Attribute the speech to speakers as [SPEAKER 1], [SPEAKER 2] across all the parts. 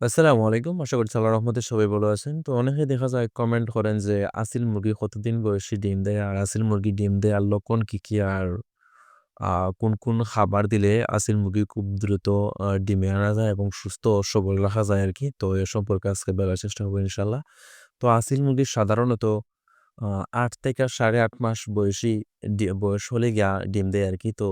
[SPEAKER 1] আসসালামু আলাইকুম। আশা করছি আল্লাহর রহমতে সবাই ভালো আছেন। তো অনেকে দেখা যায় কমেন্ট করেন যে আসিল মুরগি কতদিন বয়সী ডিম দেয়? আর আসিল মুরগি ডিম দেয় আর লক্ষণ কি, কি? আর কোন, কোন খাবার দিলে আসিল মুরগি খুব দ্রুত ডিমে আনা যায় এবং সুস্থ সবল রাখা যায় আর কি তো এ সম্পর্কে আজকে বলার চেষ্টা করব ইনশাআল্লাহ। তো আসিল মুরগি সাধারণত আট থেকে সাড়ে আট মাস বয়সী বয়স হলে গিয়া ডিম দেয় আর কি তো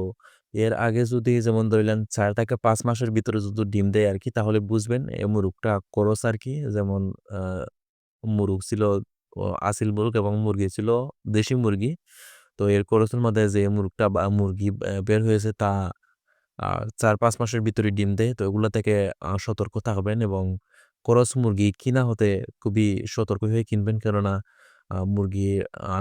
[SPEAKER 1] এর আগে যদি যেমন ধরিলেন চার থেকে পাঁচ মাসের ভিতরে যদি ডিম দেয় আর কি তাহলে বুঝবেন এ মুরুগটা ক্রস আরকি। যেমন, আ মুরুগ ছিল আসিল মুরুগ এবং মুরগি ছিল দেশি মুরগি। তো এর ক্রসের মধ্যে যে মুরুগটা বা মুরগি বের হয়েছে তা চার ৪-৫ মাসের ভিতরে ডিম দেয়। তো এগুলো থেকে সতর্ক থাকবেন এবং ক্রস মুরগি কিনা হতে খুবই সতর্ক হয়ে কিনবেন। কেননা মুরগি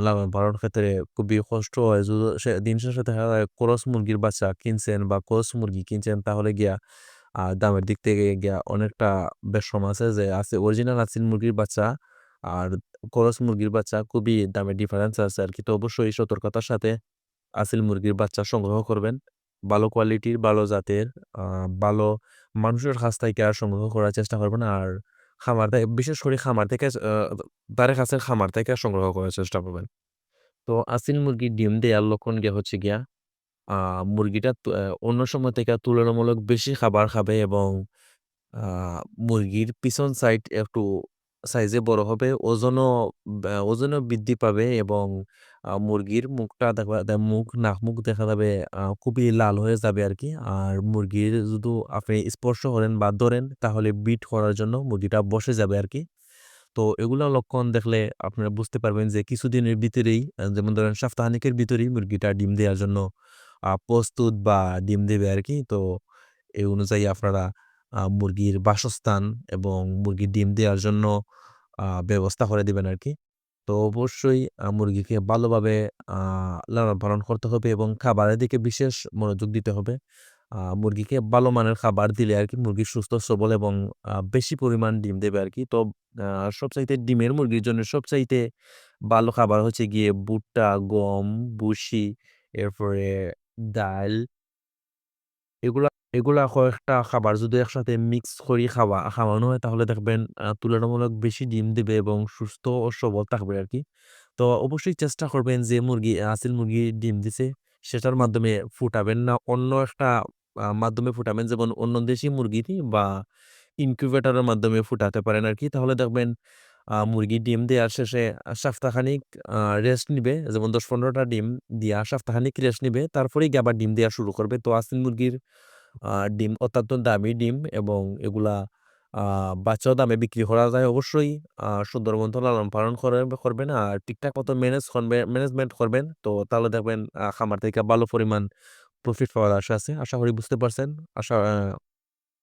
[SPEAKER 1] লালন পালনের ক্ষেত্রে খুবই কষ্ট হয়। যদি দিন শেষে দেখা যায় ক্রস মুরগির বাচ্চা কিনছেন বা ক্রস মুরগি কিনছেন তাহলে গিয়া আ দামের দিক থেকে গিয়া অনেকটা বেশম আছে যে আছে অরিজিনাল আসিল মুরগির বাচ্চা আর ক্রস মুরগির বাচ্চা খুবই দামে ডিফারেন্স আছে আর কি তো অবশ্যই সতর্কতার সাথে আসিল মুরগির বাচ্চা সংগ্রহ করবেন। ভালো কোয়ালিটির, ভালো জাতের, ভালো মানুষের কাছ থেকে সংগ্রহ করার চেষ্টা করবেন। আর খামার থেকে, বিশেষ করে খামার থেকে কাছে কাছের খামার থেকে সংগ্রহ করার চেষ্টা করবেন। তো আসিল মুরগি ডিম দেওয়ার লক্ষণ গিয়ে হচ্ছে গিয়া মুরগিটা অন্য সময় থেকে তুলনামূলক বেশি খাবার খাবে এবং মুরগির পিছন সাইড একটু সাইজে বড় হবে। ওজনও ওজনও বৃদ্ধি পাবে এবং মুরগির মুখটা দেখবা দে মুখ, নাক-মুখ দেখা যাবে খুবই লাল হয়ে যাবে আরকি। আর মুরগির যদি আপনি স্পর্শ করেন বা ধরেন তাহলে বিট করার জন্য মুরগিটা বসে যাবে আরকি। তো এগুলা লক্ষণ দেখলে আপনারা বুঝতে পারবেন যে কিছুদিনের ভিতরেই যেমন ধরেন সপ্তাহখানেকের ভিতরেই মুরগিটা ডিম দেয়ার জন্য প্রস্তুত বা ডিম দেবে আরকি। তো এই অনুযায়ী আপনারা মুরগির বাসস্থান এবং মুরগির ডিম দেওয়ার জন্য ব্যবস্থা করে দিবেন আর কি তো অবশ্যই মুরগিকে ভালোভাবে লালন-পালন করতে হবে এবং খাবারের দিকে বিশেষ মনোযোগ দিতে হবে। মুরগিকে ভালো মানের খাবার দিলে আর কি মুরগি সুস্থ সবল এবং বেশি পরিমাণ ডিম দেবে আর কি তো সবচাইতে ডিমের মুরগির জন্য সবচাইতে ভালো খাবার হচ্ছে গিয়ে ভুট্টা, গম, ভুসি, এরপরে ডাল। এগুলা এগুলা কয়েকটা খাবার যদি একসাথে মিক্স করি খাওয়া, খাওয়ানো হয়, তাহলে দেখবেন তুলনামূলক বেশি ডিম দিবে এবং সুস্থ ও সবল থাকবে আরকি। তো অবশ্যই চেষ্টা করবেন যে মুরগি আসিল মুরগি ডিম দিছে, সেটার মাধ্যমে ফুটাবেন না অন্য একটা মাধ্যমে ফুটাবেন, যেমন অন্য দেশি মুরগি বা ইনকিউবেটরের মাধ্যমে ফুটাতে পারেন আরকি। তাহলে দেখবেন মুরগি ডিম দেওয়ার শেষে আ রেস্ট নিবে। যেমন ১০-১৫ টা ডিম দিয়া সপ্তাহখানিক রেস্ট নিবে। তারপরেই আবার ডিম দেয়া শুরু করবে। তো আসিল মুরগির ডিম অত্যন্ত দামি ডিম এবং এগুলা বাচ্চাও দামে বিক্রি করা যায়। অবশ্যই সুন্দরবন সুন্দর মতো লালন-পালন করে করবেন আর ঠিকঠাক মতো ম্যানেজ করবেন ম্যানেজমেন্ট করবেন। তো তাহলে দেখবেন খামার থেকে ভালো পরিমাণ প্রফিট পাওয়ার আশা আছে। আশা করি বুঝতে পারছেন। আশা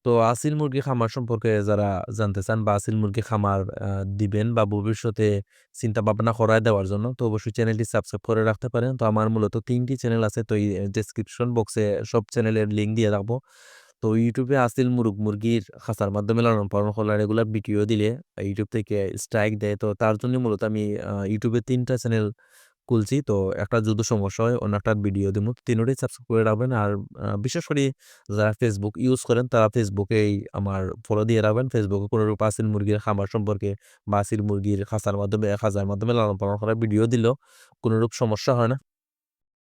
[SPEAKER 1] তো আসিল মুরগি খামার সম্পর্কে যারা জানতে চান বা আসিল মুরগি খামার দিবেন বা ভবিষ্যতে চিন্তা-ভাবনা করায় দেওয়ার জন্য, তো অবশ্যই চ্যানেলটি সাবস্ক্রাইব করে রাখতে পারেন। তো আমার মূলত ৩ টি চ্যানেল আছে। তো এই ডেসক্রিপশন বক্সে সব চ্যানেলের লিঙ্ক দিয়ে রাখব। তো ইউটিউবে আসিল মুরুগ মুরগির খাঁচার মাধ্যমে লালন-পালন করলে রেগুলার ভিডিও দিলে ইউটিউব থেকে স্ট্রাইক দেয়। তো তার জন্য মূলত আমি, আ, YouTube এ ৩ টা চ্যানেল খুলছি। তো একটা যুদ্ধ সমস্যা হয়, অন্য একটা ভিডিও দিমু। ৩ টাই সাবস্ক্রাইব করে রাখবেন। আর বিশেষ করে যারা ফেসবুক ইউজ করেন, তারা ফেসবুকেই আমার ফলো দিয়ে রাখবেন। ফেসবুকে কোনো রূপ আসিল মুরগির খামার সম্পর্কে বা আসিল মুরগির খাঁচার মাধ্যমে খাঁচার মাধ্যমে লালন-পালন করার ভিডিও দিলেও কোনোরূপ সমস্যা হয় না।